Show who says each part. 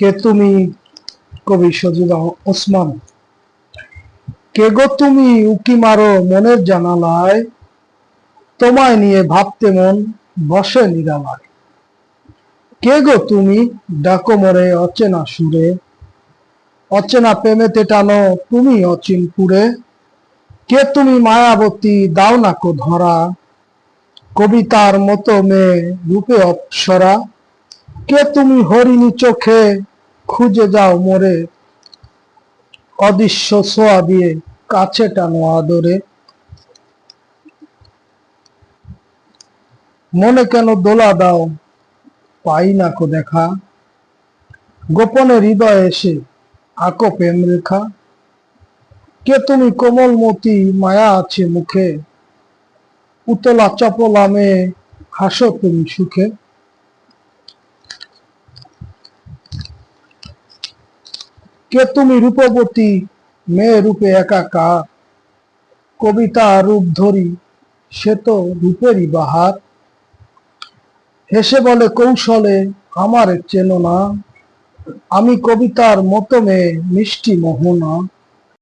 Speaker 1: কে তুমি? কবি সজিব ওসমান। কে গো তুমি? উকি মারো মনের জানালায়। তোমায় নিয়ে ভাবতে মন বসে নিরালায়। কে গো তুমি? ডাকো মরে অচেনা সুরে। অচেনা প্রেমেতে টানো তুমি অচিন পুরে। কে তুমি মায়াবতী? দাও না কো ধরা। কবিতার মতো মেয়ে রূপে অপ্সরা। কে তুমি হরিণী চোখে খুঁজে যাও মোরে। অদৃশ্য সোয়া দিয়ে কাছে টানো আদরে। মনে কেন দোলা দাও, পাই না কো দেখা। গোপনে হৃদয়ে এসে আঁকো প্রেম রেখা। কে তুমি কোমলমতি, মায়া আছে মুখে। উতলা চপলা মেয়ে, হাসো তুমি সুখে। কে তুমি রূপবতী? মেয়ে রূপে একাকা। কবিতা রূপ ধরি, সে তো রূপেরই বাহার। হেসে বলে, কৌশলে আমার চেন না। আমি কবিতার মতো মেয়ে, মিষ্টি মোহনা।